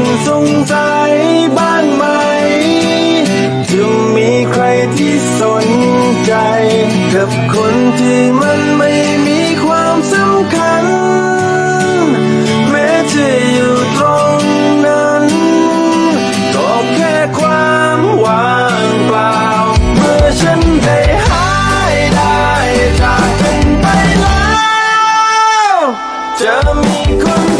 นสงสัยบ้านไหม จะมีใครที่สนใจ กับคนที่มันไม่มีความสำคัญ แม้จะอยู่ตรงนั้น ก็แค่ความว่างเปล่า เมื่อฉันได้หายได้จากกันไปแล้ว จะมีคน